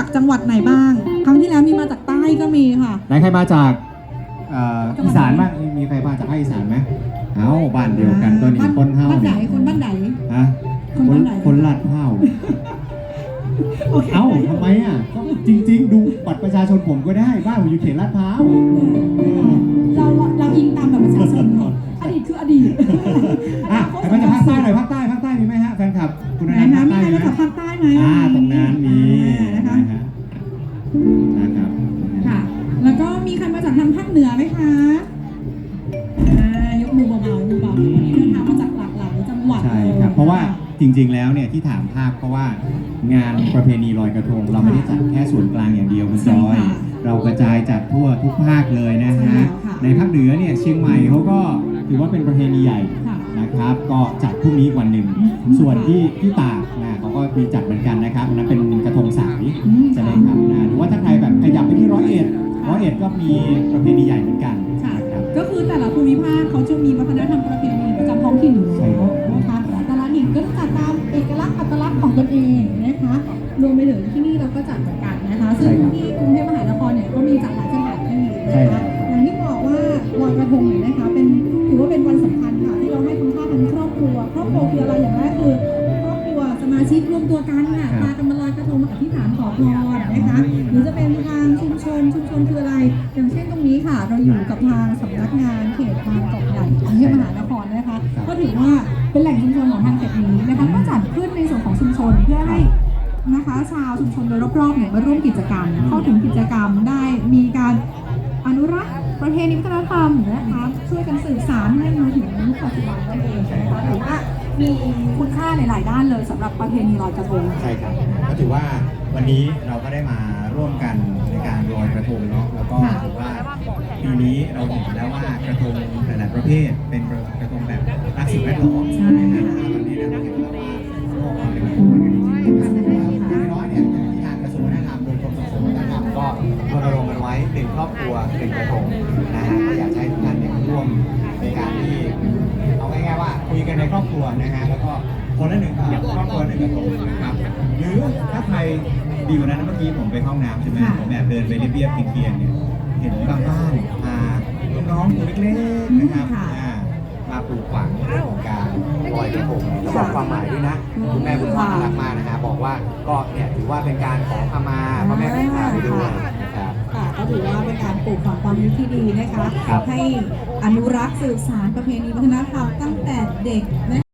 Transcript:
จากจังหวัดไหนบ้าง ครั้งที่แล้วมีมาจากใต้ก็มีค่ะ ไหนใครมาจากเอ่ออีสานบ้างมีมีใครมาจากภาคอีสานไหมเอ้าบ้านเดียวกันตัวนี้บ้านคนเฮาบ้านไหนเนี่ยคนบ้านไหน ฮะคนบ้านไหน คนลาดเฮาโอเคเอ้าทำไมอะก็จริง ๆ ดูบัตรประชาชนผมก็ได้บ้านผมอยู่เขตลาดพร้าวเออเราเราอิงตามแบบประชาชนอดีตคืออดีตอะใครมาจากภาคใต้หน่อยภาคใต้ภาคใต้มีไหมฮะแฟนคลับคุณไหนนันท์คะภาคมีใต้ใครมีไหมมาจากภาคใต้ไหมอ่าตรงนั้นมีอ่านะคะ นะฮะนะครับค่ะ แล้วก็มีใครมาจากทางภาคเหนือไหมคะอ่ายกมือเบาๆมือเบาๆวันนี้เดินทางมาจากหลากหลายจังหวัดใช่ครับ เพราะว่าจริง ๆ แล้วเนี่ยที่ถามภาคเพราะว่างานประเพณีลอยกระทง เราไม่ได้จัดแค่ส่วนกลางอย่างเดียวคุณจอย เรากระจายจัดทั่วทุกภาคเลยนะฮะในภาคเหนือเนี่ยเชียงใหม่เขาก็ถือว่าเป็นประเพณีใหญ่ค่ะนะครับ ก็จัดพรุ่งนี้วันหนึ่ง ส่วนที่ที่ตากนะเขาก็มีจัดเหมือนกันนะครับอันนั้นเป็นกระทงสายอืมจะได้ ก็มีประเพณีใหญ่เหมือนกันค่ะ นะครับ ก็คือแต่ละภูมิภาคเขาจะมีวัฒนธรรมประเพณีประจำท้องถิ่นอยู่ใช่แล้วครับ นะคะแต่ละถิ่นก็จะจัดตามเอกลักษณ์อัตลักษณ์ของตนเองนะคะรวมไปถึงที่นี่เราก็จัดเหมือนกันนะคะ ซึ่งที่กรุงเทพมหานครเนี่ยก็มีจัดหลายสถานที่ใช่นะครัคะบ อย่างที่บอกว่าลอยกระทงเนี่ยนะคะเป็นถือว่าเป็นวันสำคัญค่ะที่เราให้คุณค่าทั้งครอบครัว ครอบครัวคืออะไรอย่างแรก มาชิกรวมตัวกันค่ะพากันมาลอยกระทงมาอธิษฐานขอพรนะคะหรือจะเป็นทางชุมชนชุมชนคืออะไร อย่างเช่นตรงนี้ค่ะ เราอยู่กับทางสำนักงานเขตบางกอกใหญ่กรุงเทพมหานครนะคะ ก็ถือว่าเป็นแหล่งชุมชนของทางเขตนี้นะคะก็จัดขึ้นในส่วนของชุมชนเพื่อให้นะคะชาวชุมชนโดยรอบๆเนี่ยมาร่วมกิจกรรม เข้าถึงกิจกรรมได้มีการอนุรักษ์ประเพณีวัฒนธรรมนะคะช่วยกันสืบสานให้มาถึงปัจจุบันนั่นเองนะคะถือว่า มีคุณค่าในหลายด้านเลยสำหรับประเพณีลอยกระทง ใช่ครับก็ถือว่าวันนี้เราก็ได้มาร่วมกันในการลอยกระทงเนาะแล้วก็ค่ะ ถือว่าปีนี้เราเห็นแล้วว่ากระทงหลายๆประเภทเป็นกระทงแบบรักสิ่งแวดล้อมใช่นะฮะตอนนี้เนี่ยเราเห็นแล้วว่าโลกเราเนี่ยมันควรกันจริงๆนะครับอย่างน้อยเนี่ยอย่างที่ทางกระทรวงวัฒนธรรมโดยกรมส่งเสริมวัฒนธรรมก็รณรงค์กันไว้หนึ่งครอบครัวหนึ่งกระทงนะฮะก็อยากให้ทุกท่านเนี่ยร่วมในการที่ อบครัวนะฮะแล้วก็คนละหนึ่งครอบครัวหนึ่งกระทงนะครับหรือถ้าใครดีกว่านั้นนะเมื่อกี้ผมไปเข้าห้องน้ำใช่ไหมค่ะ ผมแอบเดินไปเรียบๆเคียงๆเนี่ยเห็นบางบ้านพาน้องๆตัวเล็กๆนะครับค่ะอ่ามาปลูกฝังเรื่องของการลอยกระทงแล้วบอกความหมายด้วยนะคุณแม่บุญพ่อน่ารักมากนะฮะบอกว่าก็เนี่ยถือว่าเป็นการขอขมาพ่อแม่ครูพาไปด้วยนะครับ ค่ะก็ถือว่าเป็นการปลูกฝัง ความรู้ที่ดีนะคะครับให้อนุรักษ์สืบสานประเพณีวัฒนธรรมตั้งแต่เด็กนะ